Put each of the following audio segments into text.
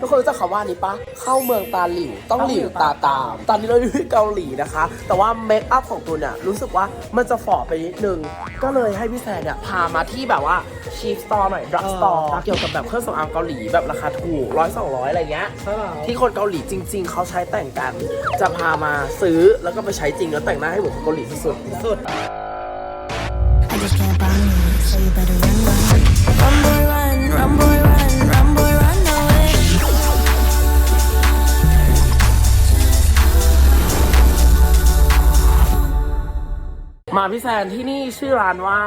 ทุกคนรู้จักคำว่านี้ปะ เข้าเมืองตาหลิว ต้องหลิวตาตาม ตอนนี้เราอยู่ที่เกาหลีนะคะ แต่ว่าเมคอัพของตูนเนี่ยรู้สึกว่ามันจะฝ่อไปนิดนึง ก็เลยให้พี่แซนเนี่ยพามาที่แบบว่าชีฟสตอร์หน่อยดรักสตอร์เกี่ยวกับแบบเครื่องสำอางเกาหลีแบบราคาถูกร้อยสองร้อยอะไรเงี้ยใช่แล้วที่คนเกาหลีจริง ๆ เขาใช้แต่งกัน จะพามาซื้อแล้วก็ไปใช้จริงแล้วแต่งหน้าให้เหมือนคนเกาหลีสุดสุด I just can't buy me, so you better run, run. Run, มาพี่แซนที่นี่ชื่อร้านว่า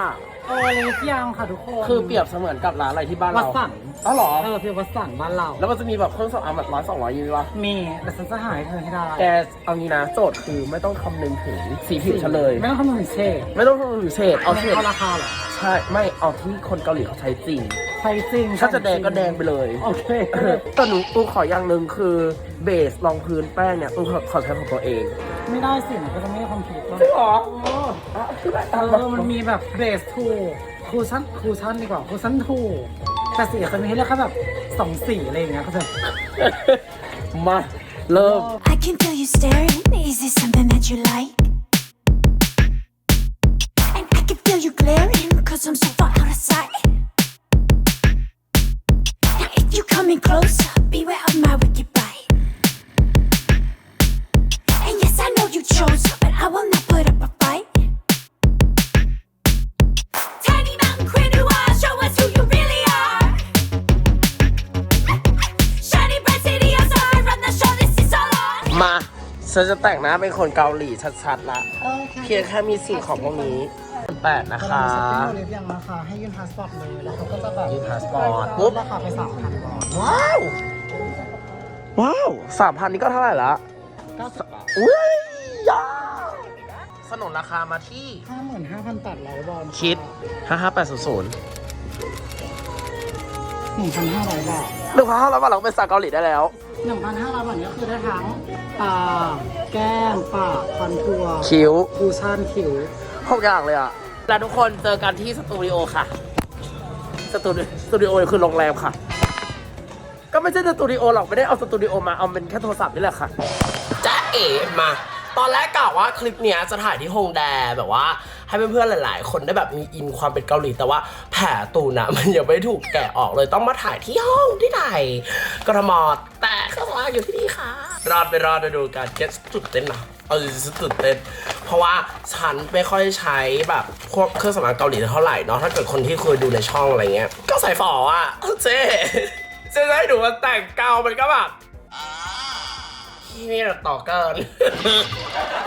โอเล็กยังค่ะทุกคนคือเปรียบเสมือนกับร้านอะไรที่บ้านวัดเราสันอ๋อเหรอ เออเพียงวัดสันบ้านเรา แล้วมันจะมีแบบเครื่องสำอางแบบร้อยสองร้อยยูวะมีแต่ฉันจะหายเธอให้ได้แกเอางี้นะโจทย์คือไม่ต้องคำนึงถึงสีผิวฉันเลย ไม่ต้องคำนึงถึงเชดไม่ต้องคำนึงถึงเฉดเอาเฉดเอาราคาเหรอใช่ไม่เอาที่คนเกาหลีเขาใช้จริง ใช้จริงถ้าจะแดงก็แดงไปเลยโอเคเออแต่หนูตูขออย่างหนึ่งคือเบสรองพื้นแป้งเนี่ยตูขอขอใช้ของตัวเอง ไม่ได้สิมันก็จะไม่ได้ความผิดว่าจริงเหรอ เอออะคือแบบเออมันมีแบบเบสทูคูชั่นคูชั่นดีกว่าคูชั่นทูแต่สีจะมีให้เลือกแค่แบบสองสีอะไรอย่างเงี้ยเขาใจะมาเริ่ม I can feel you staring. Is this something that you like? And I can feel you glaring, cause I'm so far มาฉันจะแต่งหน้าเป็นคนเกาหลีชัดๆละโอเคเพียงแค่มีสิ่งของพวกนี้แปดนะคะสปินโอลิฟยังนะคะให้ยื่นพาสปอร์ตเลยแล้วเขาก็จะแบบยื่นพาสปอร์ตปุ๊ปุ๊บบราคาไปสามพันบาทว้าวว้าวสามพันนี้ก็เท่าไหร่ละเก้าสิบบาทอุ้ยยาสนนราคามาที่ห้าหมื่นห้าพันแปดร้อยบอลคิด55800หนึ่ งพันห้าร้อยบาทหนึ่งพันห้าร้อยบาทเราก็เป็นสาวเกาหลีได้แล้วหนึ่งพันห้าร้อยบาทนี้ก็คือได้ทั้งตาแก้มปากคอนทัวร์คิ้วคูชั่นคิ้วหกอย่างเลยอะ แล้วทุกคนเจอกันที่สตูดิโอค่ะ สตูดิสตูดิโอคือโรงแรมค่ะ ก็ไม่ใช่สตูดิโอหรอกไม่ได้เอาสตูดิโอมาเอาเป็นแค่โทรศัพท์นี่แหละค่ะจ้าเอ๋มา ตอนแรกกะว่าคลิปเนี้ยจะถ่ายที่ฮงแดแบบว่า ให้เพื่อนๆหลาย ๆ คนได้แบบมีอินความเป็นเกาหลี แต่ว่าแผลตูนอะมันยังไม่ถูกแกะออกเลยต้องมาถ่ายที่ห้องที่ไหนกรมอแต่ก็ว่าอยู่ที่นี่ค่ะ รอดไปรอดไปดูกันเก็ตจุดเต้นนะเอาจริงๆจุดเต้นเพราะว่าฉันไม่ค่อยใช้แบบพวกเครื่องสำอางเกาหลีเท่าไหร่เนาะถ้าเกิดคนที่เคยดูในช่องอะไรเงี้ย ก็ใส่ฝออะเอาเจ๊เจ๊ให้หนูมาแต่งเกามันก็แบบ พี่นี่ต่อเกิน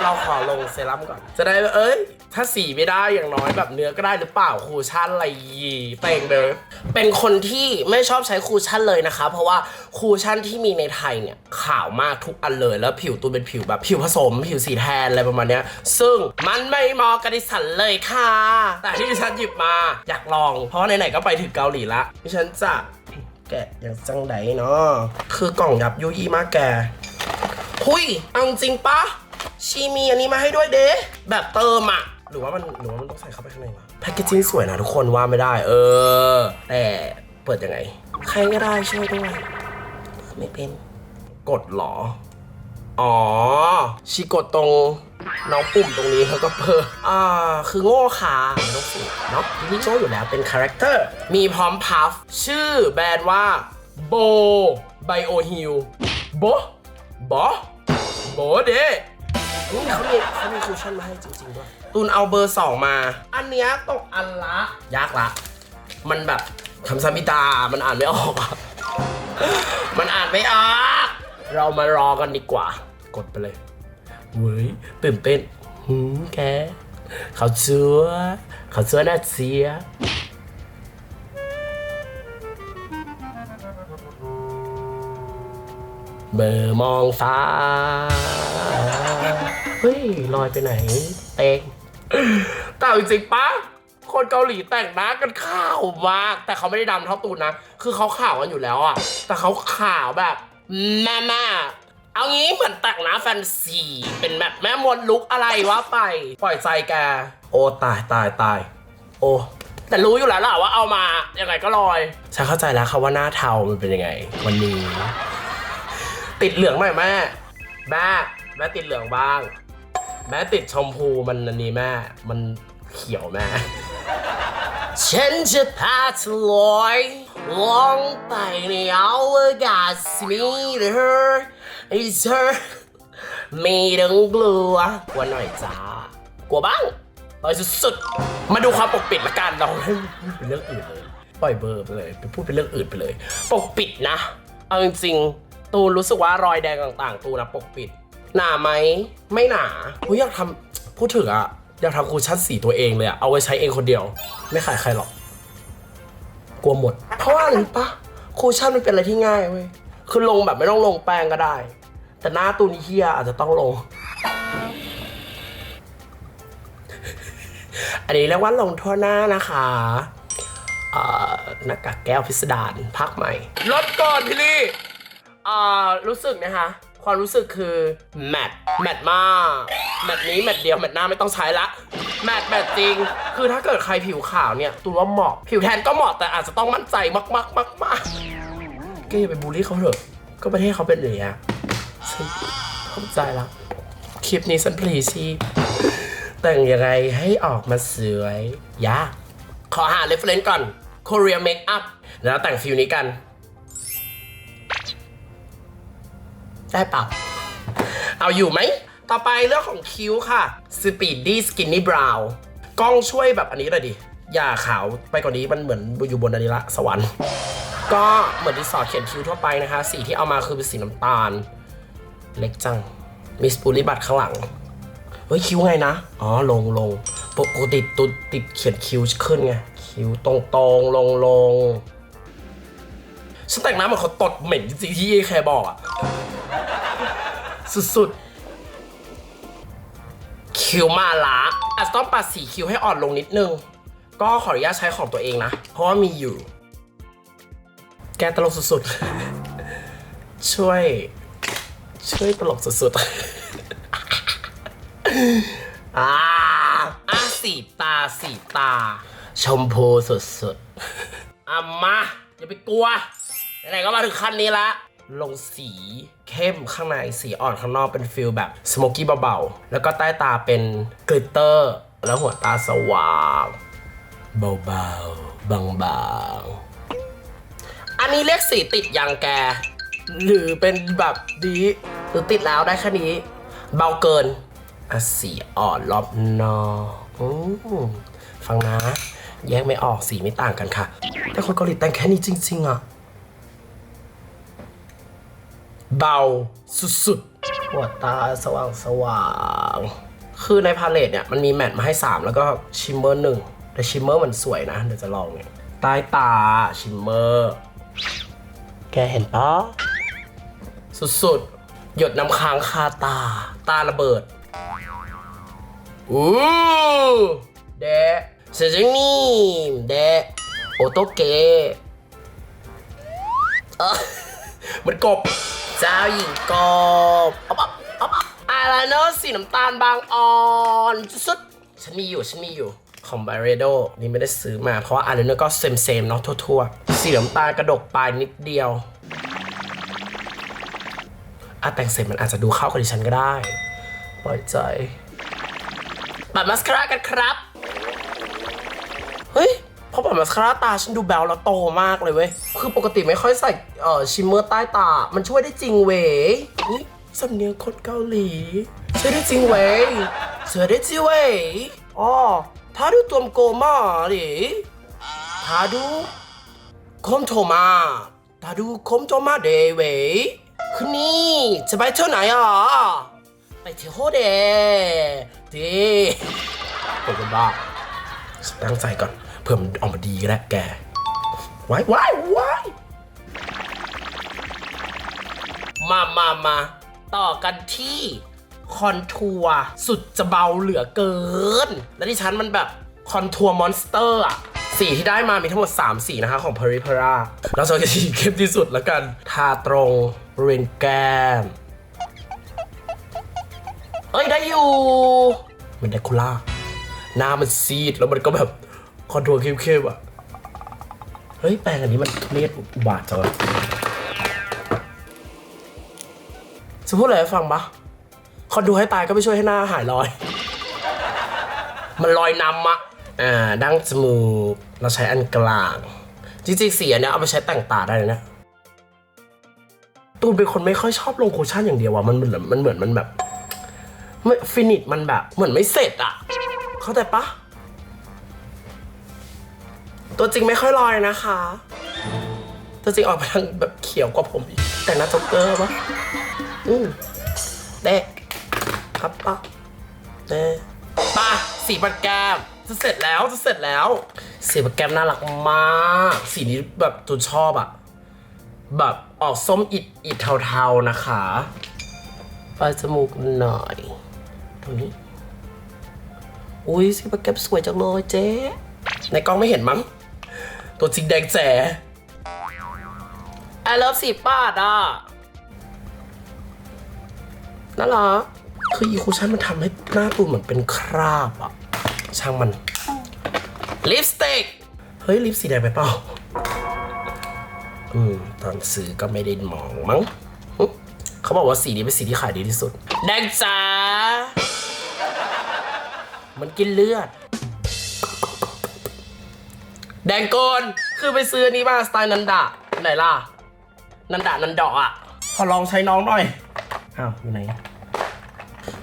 เราขอลงเซรั่มก่อน จะได้เอ้ย ถ้าสีไม่ได้อย่างน้อยแบบเนื้อก็ได้หรือเปล่าคูชั่นอะไรยีเต่งเลยเป็นคนที่ไม่ชอบใช้คูชั่นเลยนะคะ เพราะว่าคูชั่นที่มีในไทยเนี่ยขาวมากทุกอันเลยแล้วผิวตัวเป็นผิวแบบผิวผสม ผิวสีแทนอะไรประมาณเนี้ย ซึ่งมันไม่เหมาะกับดิฉันเลยค่ะ แต่ที่ดิฉันหยิบมาอยากลอง เพราะว่าไหนๆก็ไปถึงเกาหลีละดิฉันจะแกะอย่างจังไดเนาะคือกล่องยับยุยี่มากแก หุยเอาจริงปะชีมีอันนี้มาให้ด้วยเด้แบบเติมอะหรือว่ามันหรือว่ามันต้องใส่เข้าไปข้างในวะแพคเกจิ้งสวยนะทุกคนว่าไม่ได้ เออ แต่เปิดยังไง ใครก็ได้ช่วยด้วย ไม่เป็น กดเหรอ อ๋อ ชีกดตรงน้องปุ่มตรงนี้แล้วก็เปิดอ่า คือโง่ค่ะไม่ต้องสิเนาะนี่โจ้อยู่แล้วเป็นคาแรคเตอร์ มีพร้อมพัฟ ชื่อแบรนด์ว่าโบไบโอฮิลโบ บอโบเดนี่เขามีเขามีคูชั่นมาให้จริงๆด้วยตูนเอาเบอร์สองมา อันเนี้ยตกอันละ ยากละ มันแบบคำสมิตา มันอ่านไม่ออกอะมันอ่านไม่ออก เรามารอกันดีกว่า กดไปเลย เว้ย ตื่นเต้น หืมแกเขาเชื่อเขาเชื่อน่าเสีย เบอร์มองฟ้าเฮ้ยลอยไปไหน เตงแต่เอาจริงๆปะคนเกาหลีแต่งหน้ากันขาวมาก แต่เขาไม่ได้ดำเท่าตูนนะ คือเขาขาวกันอยู่แล้วอะแต่เขาขาวแบบแม่แม่เอางี้เหมือนแต่งหน้าแฟนซีเป็นแบบแม่มดลุกอะไรวะไป ปล่อยใจแก โอ้ตายตายตาย โอ้แต่รู้อยู่แล้วล่ะว่าเอามายังไงก็ลอย ฉันเข้าใจแล้วค่ะว่าหน้าเทามันเป็นยังไง วันนี้ ติดเหลืองหน่อยแม่ แม่แม่ติดเหลืองบ้าง แม่ติดชมพูมันอันนี้แม่ มันเขียวแม่ฉันจะพาเธอลอยลองไปในอวกาศมีเธอไอ้เธอไม่ต้องกลัวกลัวหน่อยจ้ากลัวบ้างลอยสุดๆ มาดูความปกปิดละกันเราเป็นเรื่องอื่นเลย ปล่อยเบอร์ไปเลยไปพูดเป็นเรื่องอื่นไปเลย ปกปิดนะ เอาจริงๆ ตูนรู้สึกว่ารอยแดงต่างๆ ตูนนะปกปิด หนาไหม ไม่หนาผมอยากทำพูดถึงอะอยากทำคูชั่นสีตัวเองเลยอะเอาไว้ใช้เองคนเดียว ไม่ขายใครหรอก กลัวหมด เพราะว่าอะไรปะคูชั่นมันเป็นอะไรที่ง่ายเว้ย คือลงแบบไม่ต้องลงแป้งก็ได้ แต่หน้าตูนเฮียอาจจะต้องลง อันนี้เรียกว่าลงทั่วหน้านะคะหน้ากากแก้วพิสดารพักใหม่ลดก่อนพี่ลี่ อ่อรู้สึกนะคะ ความรู้สึกคือแมทแมทมากแมทนี้แมทเดียวแมทหน้าไม่ต้องใช้ละแมทแมทจริง คือถ้าเกิดใครผิวขาวเนี่ยตูนว่าเหมาะ ผิวแทนก็เหมาะแต่อาจจะต้องมั่นใจมากมากมากมากก็อย่าไปบูลลี่เขาเถอะ ก็ประเทศเขาเป็นอย่างเงี้ยฉันเข้าใจละคลิปนี้ฉันพลีชีแต่งยังไงให้ออกมาสวยยากขอหา reference ก่อน Korea Makeup แล้วแต่งฟิลนี้กัน ได้เปล่า เอาอยู่ไหม ต่อไปเรื่องของคิ้วค่ะ Speedy Skinny Brow กล้องช่วยแบบอันนี้เลยดิ อย่าขาวไปกว่านี้มันเหมือนอยู่บนอันนี้ละ สวรรค์ ก็เหมือนดิสอดเขียนคิ้วทั่วไปนะคะ สีที่เอามาคือเป็นสีน้ำตาล เล็กจัง มีสปูลี่บัตข้างหลัง เฮ้ยคิ้วไงนะ อ๋อลงลงปกติตุดติดเขียนคิ้วขึ้นไง คิ้วตรงตรงลงลงฉันแต่งหน้าเหมือนเขาตดเหม็นจริงที่แคร์บอกอะ สุดๆ คิ้วมาละอาจจะต้องปัดสีคิ้วให้อ่อนลงนิดนึง ก็ขออนุญาตใช้ของตัวเองนะ เพราะว่ามีอยู่ แกตลกสุดๆ ช่วย ช่วยตลกสุดๆ อ่าอะสีตาสีตา ชมพูสุดๆอะมา อย่าไปกลัว ไหนๆก็มาถึงขั้นนี้ละ ลงสีเข้มข้างในสีอ่อนข้างนอกเป็นฟิลแบบสโมกกี้เบาๆ แล้วก็ใต้ตาเป็นกลิตเตอร์ แล้วหัวตาสว่างเบาๆ บางๆ อันนี้เรียกสีติดยังแก หรือเป็นแบบดีหรือติดแล้วได้แค่นี้ เบาเกินอสีอ่อนรอบนอกอฟังนะ แยกไม่ออกสีไม่ต่างกันค่ะ แต่คนเกาหลีแต่งแค่นี้จริง ๆ อะ เบาสุดๆหัวตาสว่างสว่างคือในพาเลตเนี่ยมันมีแมทมาให้ 3 แล้วก็ชิมเมอร์หนึ่งแต่ชิมเมอร์มันสวยนะ เดี๋ยวจะลองเนี่ยใต้ตาชิมเมอร์ แกเห็นปะสุดๆ หยดน้ำค้างคาตา ตาระเบิด อู้เดะเซจินี่เดะโอโตเกะเออเหมือนกบ เจ้าหญิงกบเอาปะเอาปะอะไรเนอะสีน้ำตาลบางอ่อนสุดๆฉันมีอยู่ฉันมีอยู่ของบาเรโดนี่ไม่ได้ซื้อมาเพราะว่าอะไรเนอะก็เซมเซมๆเนาะทั่วๆ สีน้ำตาลกระดกปลายนิดเดียวอะแต่งเสร็จมันอาจจะดูเข้ากับดิฉันก็ได้ ปล่อยใจ ปัดมาสคาร่ากันครับ เฮ้ย พอปัดมาสคาร่าตาฉันดูแบวแล้วโตมากเลยเว้ย คือปกติไม่ค่อยใส่เอ่อชิมเมอร์ใต้ตา มันช่วยได้จริงเว้ยอุ๊ยสำเนียงคนเกาหลีช่วยได้จริงเว้ยช่วยได้จริงเว้ยอ๋อถ้าดูตัวมโกมาดิถ้าดูคมโทมาถ้าดูคมโทมาเดเว้ยคืนนี้จะไปเที่ยวไหนอะไปเที่ยวโฮเดดีผมเป็นบ้าตั้งใจก่อน เพื่อมันออกมาดีก็ได้แกว้ายว้ายว้ายมามามาต่อกันที่คอนทัวร์สุดจะเบาเหลือเกิน และที่ฉันมันแบบคอนทัวร์มอนสเตอร์อะสีที่ได้มามีทั้งหมด 3 สีนะคะของ p e r i p e r a เราจะสีเข้มที่สุดแล้วกัน ทาตรงบริเวณแก้ม เอ้ย ได้อยู่ มันไดคูล่า หน้ามันซีดแล้วมันก็แบบ คอนทัวร์เข้มๆอะ เฮ้ย แปลงอันนี้มันทุเรศอุบาทจังเลยจะพูดอะไรให้ฟังปะคอนดูให้ตายก็ไม่ช่วยให้หน้าหายลอย มันลอยนำอะอ่า ดั้งจมูก เราใช้อันกลาง จริงๆสีอันเนี้ยเอาไปใช้แต่งตาได้เลยนะ ตูนเป็นคนไม่ค่อยชอบลงโคชั่นอย่างเดียวอะมันเหมือนมันเหมือนมันแบบไม่ฟินิชมันแบบ เหมือนไม่เสร็จอะเข้าใจปะ ตัวจริงไม่ค่อยลอยนะคะ ตัวจริงออกไปทางแบบเขียวกว่าผมอีก แต่หน้าจ็อกเกอร์ปะอืมเด็กครับปะเด็กปะสีปัดแก้มจะเสร็จแล้วจะเสร็จแล้ว สีปัดแก้มน่ารักมาก สีนี้แบบตูนชอบอะแบบออกส้มอิดอิดเทาๆนะคะปลายจมูกหน่อยตรงนี้อุ้ยสีปัดแก้มสวยจังเลยเจ๊ในกล้องไม่เห็นมั้ง ตัวจริงแดงแจ๋ไอเลิฟสีปาดอะน่ารักคืออีคูชั่นมันทำให้หน้าตูนเหมือนเป็นคราบอะ ช่างมันลิปสติกเฮ้ย ลิปสีแดงไปเปล่าอืม ตอนซื้อก็ไม่ได้มองมั้งหึเขาบอกว่าสีนี้เป็นสีที่ขายดีที่สุด แดงจ๋ามันกินเลือด แดงโกนคือไปซื้ออันนี้มาสไตล์นันดะไหนล่ะ นันดะนันดออะ ขอลองใช้น้องหน่อย อ้าวอยู่ไหน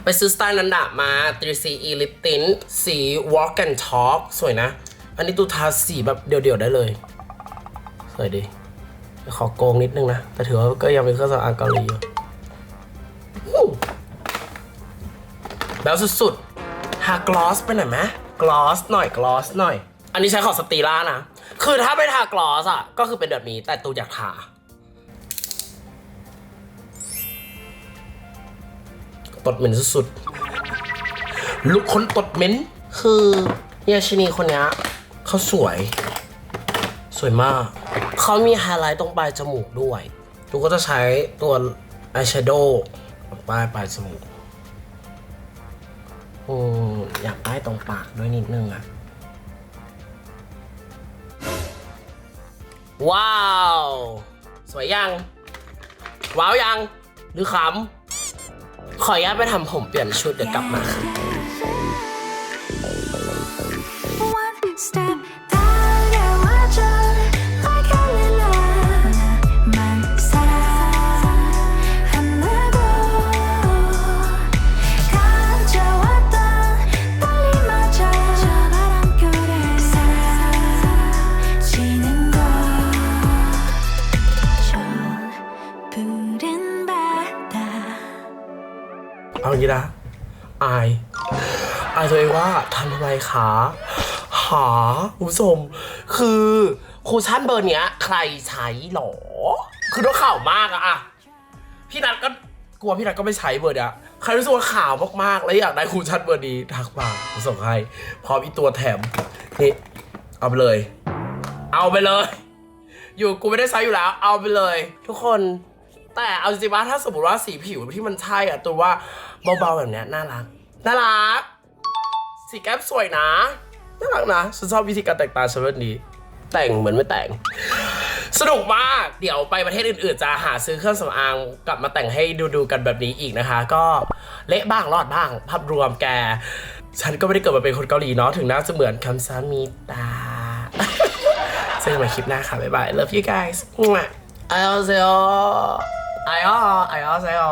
ไปซื้อสไตล์นันดะมา 3CE Lip Tint สี Walk and Talk สวยนะ อันนี้ตูทาสีแบบเดี่ยวๆได้เลย สวยดี ขอโกงนิดนึงนะ แต่ถือว่าก็ยังเป็นเครื่องสำอางเกาหลีอยู่แล้วสุดๆทากลอสไปหน่อยไหมกลอสหน่อยกลอสหน่อย อันนี้ใช้ของสตีล่านะ คือถ้าไม่ทากลอสอะ ก็คือเป็นแบบนี้แต่ตูอยากทา ตดเหม็นสุดๆ ลุกคนตดเหม็น คือเยชินีคนนี้เขาสวย สวยมาก เขามีไฮไลท์ตรงปลายจมูกด้วย ตูก็จะใช้ตัวอายแชโดว์ป้ายปลายจมูกอืมอยากได้ตรงปากด้วยนิดนึงอะ ว้าว สวยยัง ว้าวยัง หรือขำ ขออนุญาตไปทำผมเปลี่ยนชุดเดี๋ยวกลับมา เอาอย่างนี้นะ อาย อายตัวเองว่าทำทำไมคะหาคุณผู้ชมคือคูชั่นเบอร์เนี้ย ใครใช้หรอ คือต้องข่าวมากอะอะพี่นัทก็กลัวพี่นัทก็ไม่ใช้เบอร์เนี้ยใครรู้สึกว่าข่าวมากๆ แล้วอยากได้คูชั่นเบอร์นี้ทักมาจะส่งให้พร้อมอีตัวแถมนี่เอาไปเลย เอาไปเลย อยู่กูไม่ได้ใช้อยู่แล้ว เอาไปเลย ทุกคน แต่เอาจริงๆว่าถ้าสมมติว่าสีผิวที่มันใช่อะตัวว่าเบาๆแบบเนี้ยน่ารักน่ารัก สีแก้มสวยนะน่ารักนะฉันชอบวิธีการแต่งตาฉันแบบนี้ แต่งเหมือนไม่แต่ง สนุกมาก เดี๋ยวไปประเทศอื่นๆ จะหาซื้อเครื่องสำอางกลับมาแต่งให้ดูๆกันแบบนี้อีกนะคะ ก็เละบ้างรอดบ้าง ภาพรวมแก ฉันก็ไม่ได้เกิดมาเป็นคนเกาหลีเนาะถึงน่าจะเหมือนคำซามีตา เจอกันใหม่คลิปหน้าค่ะ บ๊ายบาย love you guys ไอออเซโอ ไอออไอออเซโอ